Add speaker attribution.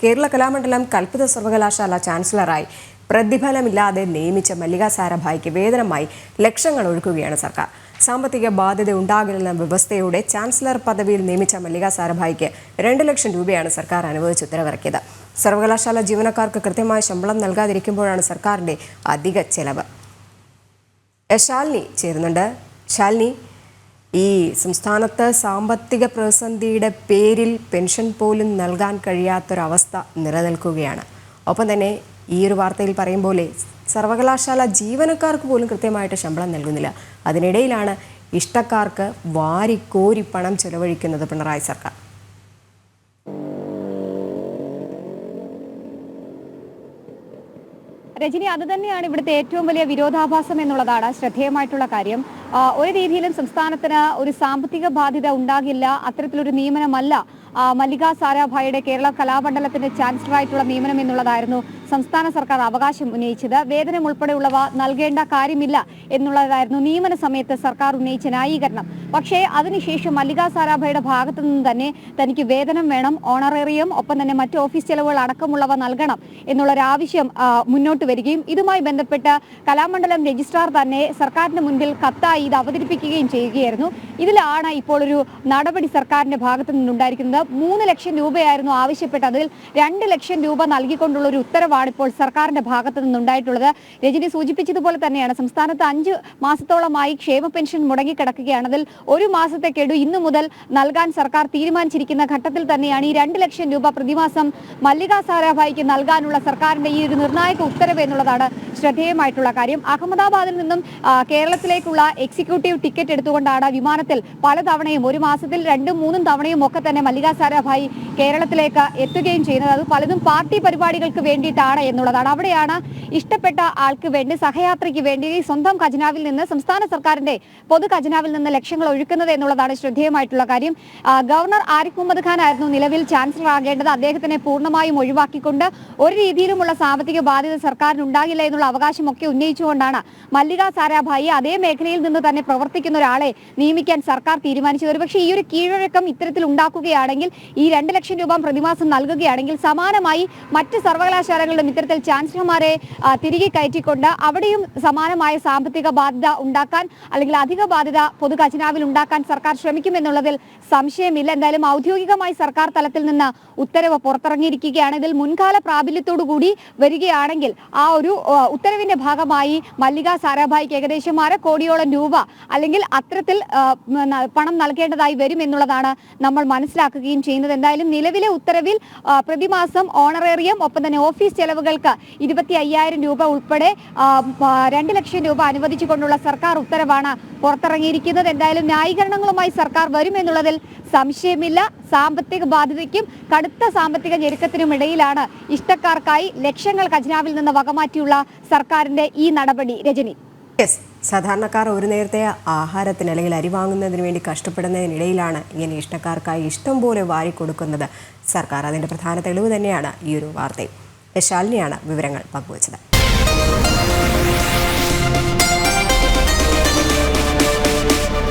Speaker 1: കേരള കലാമണ്ഡലം കൽപ്പിത സർവകലാശാല ചാൻസലറായി പ്രതിഫലമില്ലാതെ നിയമിച്ച മല്ലിക സാരഭായിക്ക് വേതനമായി ലക്ഷങ്ങൾ ഒഴുക്കുകയാണ് സർക്കാർ. സാമ്പത്തിക ബാധ്യത ഉണ്ടാകില്ലെന്ന വ്യവസ്ഥയോടെ ചാൻസലർ പദവിയിൽ നിയമിച്ച മല്ലിക സാരഭായിക്ക് രണ്ട് ലക്ഷം രൂപയാണ് സർക്കാർ അനുവദിച്ച് ഉത്തരവിറക്കിയത്. സർവകലാശാല ജീവനക്കാർക്ക് കൃത്യമായ ശമ്പളം നൽകാതിരിക്കുമ്പോഴാണ് സർക്കാരിന്റെ അധിക ചെലവ്. ശാലിനി ചേരുന്നുണ്ട്. ശാലിനി ഈ സംസ്ഥാനത്ത് സാമ്പത്തിക പ്രതിസന്ധിയുടെ പേരിൽ പെൻഷൻ പോലും നൽകാൻ കഴിയാത്തൊരവസ്ഥ നിലനിൽക്കുകയാണ്. ഒപ്പം തന്നെ ഈ ഒരു വാർത്തയിൽ പറയും പോലെ സർവകലാശാല ജീവനക്കാർക്ക് പോലും കൃത്യമായിട്ട് ശമ്പളം നൽകുന്നില്ല. അതിനിടയിലാണ് ഇഷ്ടക്കാർക്ക് വാരിക്കോരി പണം ചെലവഴിക്കുന്നത് പിണറായി സർക്കാർ.
Speaker 2: രജനി അത് തന്നെയാണ് ഇവിടുത്തെ ഏറ്റവും വലിയ വിരോധാഭാസം എന്നുള്ളതാണ് ശ്രദ്ധേയമായിട്ടുള്ള കാര്യം. ഒരു രീതിയിലും സംസ്ഥാനത്തിന് ഒരു സാമ്പത്തിക ബാധ്യത ഉണ്ടാകില്ല. അത്തരത്തിലൊരു നിയമനമല്ല മല്ലിക സാരാഭായിയുടെ കേരള കലാമണ്ഡലത്തിന്റെ ചാൻസലറായിട്ടുള്ള നിയമനം എന്നുള്ളതായിരുന്നു സംസ്ഥാന സർക്കാർ അവകാശം ഉന്നയിച്ചത്. വേതനം ഉൾപ്പെടെയുള്ളവ നൽകേണ്ട കാര്യമില്ല എന്നുള്ളതായിരുന്നു നിയമന സമയത്ത് സർക്കാർ ഉന്നയിച്ച ന്യായീകരണം. പക്ഷേ അതിനുശേഷം മല്ലിക സാരാഭായിയുടെ ഭാഗത്തു നിന്ന് തന്നെ തനിക്ക് വേതനം വേണം ഓണറേറിയം ഒപ്പം തന്നെ മറ്റ് ഓഫീസ് ചെലവുകൾ അടക്കമുള്ളവ നൽകണം എന്നുള്ളൊരാവശ്യം മുന്നോട്ട് വരികയും ഇതുമായി ബന്ധപ്പെട്ട് കലാമണ്ഡലം രജിസ്ട്രാർ തന്നെ സർക്കാരിന് മുൻപിൽ കത്തായി ഇത് അവതരിപ്പിക്കുകയും ചെയ്യുകയായിരുന്നു. ഇതിലാണ് ഇപ്പോൾ ഒരു നടപടി സർക്കാരിന്റെ ഭാഗത്തു നിന്നുണ്ടായിരിക്കുന്നത്. മൂന്ന് ലക്ഷം രൂപയായിരുന്നു ആവശ്യപ്പെട്ടത്. അതിൽ രണ്ട് ലക്ഷം രൂപ നൽകിക്കൊണ്ടുള്ള ഒരു ഉത്തരവാണ് ഇപ്പോൾ സർക്കാരിന്റെ ഭാഗത്തു നിന്നുണ്ടായിട്ടുള്ളത്. രജനി സൂചിപ്പിച്ചതുപോലെ തന്നെയാണ്. സംസ്ഥാനത്ത് അഞ്ച് മാസത്തോളമായി ക്ഷേമ പെൻഷൻ മുടങ്ങിക്കിടക്കുകയാണ്. അതിൽ ഒരു മാസത്തെ കെടു ഇന്നു മുതൽ നൽകാൻ സർക്കാർ തീരുമാനിച്ചിരിക്കുന്ന ഘട്ടത്തിൽ തന്നെയാണ് ഈ രണ്ട് ലക്ഷം രൂപ പ്രതിമാസം മല്ലിക സാരാഭായിക്ക് നൽകാനുള്ള സർക്കാരിന്റെ ഈ ഒരു നിർണായക ഉത്തരവ് എന്നുള്ളതാണ് ശ്രദ്ധേയമായിട്ടുള്ള കാര്യം. അഹമ്മദാബാദിൽ നിന്നും കേരളത്തിലേക്കുള്ള എക്സിക്യൂട്ടീവ് ടിക്കറ്റ് എടുത്തുകൊണ്ടാണ് വിമാനത്തിൽ പലതവണയും ഒരു മാസത്തിൽ രണ്ടും മൂന്നും തവണയും ഒക്കെ തന്നെ മല്ലികാ സാരാഭായി കേരളത്തിലേക്ക് എത്തുകയും ചെയ്യുന്നത്. അത് പലതും പാർട്ടി പരിപാടികൾക്ക് വേണ്ടിയിട്ടാണ് എന്നുള്ളതാണ്. അവിടെയാണ് ഇഷ്ടപ്പെട്ട ആൾക്ക് വേണ്ടി സഹയാത്രയ്ക്ക് വേണ്ടി സ്വന്തം ഖജനാവിൽ നിന്ന് സംസ്ഥാന സർക്കാരിന്റെ പൊതു ഖജനാവിൽ നിന്ന് ലക്ഷ്യങ്ങൾ ഒഴുക്കുന്നത് എന്നുള്ളതാണ് ശ്രദ്ധേയമായിട്ടുള്ള കാര്യം. ഗവർണർ ആരിഫ് മുഹമ്മദ് ഖാൻ ആയിരുന്നു നിലവിൽ ചാൻസലർ ആകേണ്ടത്. അദ്ദേഹത്തിനെ പൂർണമായും ഒഴിവാക്കിക്കൊണ്ട് ഒരു രീതിയിലുമുള്ള സാമ്പത്തിക ബാധ്യത സർക്കാരിന് ഉണ്ടാകില്ല എന്നുള്ള അവകാശമൊക്കെ ഉന്നയിച്ചുകൊണ്ടാണ് മല്ലികാ സാരാഭായി അതേ മേഖലയിൽ നിന്ന് തന്നെ പ്രവർത്തിക്കുന്ന ഒരാളെ നിയമിക്കാൻ സർക്കാർ തീരുമാനിച്ചത്. ഒരുപക്ഷെ ഈ ഒരു കീഴ്വഴക്കം ഇത്തരത്തിൽ ഉണ്ടാക്കുകയാണെങ്കിൽ ഈ രണ്ട് ലക്ഷം രൂപ പ്രതിമാസം നൽകുകയാണെങ്കിൽ സമാനമായി മറ്റ് സർവകലാശാലകളിലും ഇത്തരത്തിൽ ചാൻസലർമാരെ തിരികെ കയറ്റിക്കൊണ്ട് അവിടെയും സമാനമായ സാമ്പത്തിക ബാധ്യത ഉണ്ടാക്കാൻ അല്ലെങ്കിൽ അധിക ബാധ്യത പൊതു ഖജനാവിൽ ഉണ്ടാക്കാൻ സർക്കാർ ശ്രമിക്കുമെന്നുള്ളതിൽ സംശയമില്ല. എന്തായാലും ഔദ്യോഗികമായി സർക്കാർ തലത്തിൽ നിന്ന് ഉത്തരവ് പുറത്തിറങ്ങിയിരിക്കുകയാണ്. ഇതിൽ മുൻകാല പ്രാബല്യത്തോടുകൂടി വരികയാണെങ്കിൽ ആ ഒരു ഉത്തരവിന്റെ ഭാഗമായി മല്ലിക സാരാഭായിക്ക് ഏകദേശം അര കോടിയോളം രൂപ അല്ലെങ്കിൽ അത്തരത്തിൽ പണം നൽകേണ്ടതായി വരും എന്നുള്ളതാണ് നമ്മൾ മനസ്സിലാക്കുകയും ചെയ്യുന്നത്. എന്തായാലും നിലവിലെ ഉത്തരവിൽ പ്രതിമാസം ഓണറേറിയം ഒപ്പം തന്നെ ഓഫീസ് ചെലവുകൾക്ക് ഇരുപത്തി അയ്യായിരം രൂപ ഉൾപ്പെടെ രണ്ട് ലക്ഷം രൂപ അനുവദിച്ചുകൊണ്ടുള്ള സർക്കാർ ഉത്തരവാണ് പുറത്തിറങ്ങിയിരിക്കുന്നത്. എന്തായാലും ന്യായീകരണങ്ങളുമായി സർക്കാർ വരുമെന്നുള്ളതിൽ സംശയമില്ല. സാമ്പത്തിക ബാധ്യതയ്ക്കും കടുത്ത സാമ്പത്തിക ഞെരുക്കത്തിനും ഇടയിലാണ് ഇഷ്ടക്കാർക്കായി ലക്ഷങ്ങൾ ഖജനാവിൽ നിന്ന് വകമാറ്റിയുള്ള സർക്കാരിന്റെ ഈ നടപടി. രജനി.
Speaker 1: സാധാരണക്കാർ ഒരു നേരത്തെ ആഹാരത്തിന് അല്ലെങ്കിൽ അരി വാങ്ങുന്നതിന് വേണ്ടി കഷ്ടപ്പെടുന്നതിനിടയിലാണ് ഇങ്ങനെ ഇഷ്ടക്കാർക്കായി ഇഷ്ടം പോലെ വാരി കൊടുക്കുന്നത്. സർക്കാർ അതിന്റെ പ്രധാന തെളിവ് തന്നെയാണ് ഈ ഒരു വാർത്തയും യശാലിനിയാണ് ശാലിനിയാണ് വിവരങ്ങൾ പങ്കുവച്ചത്.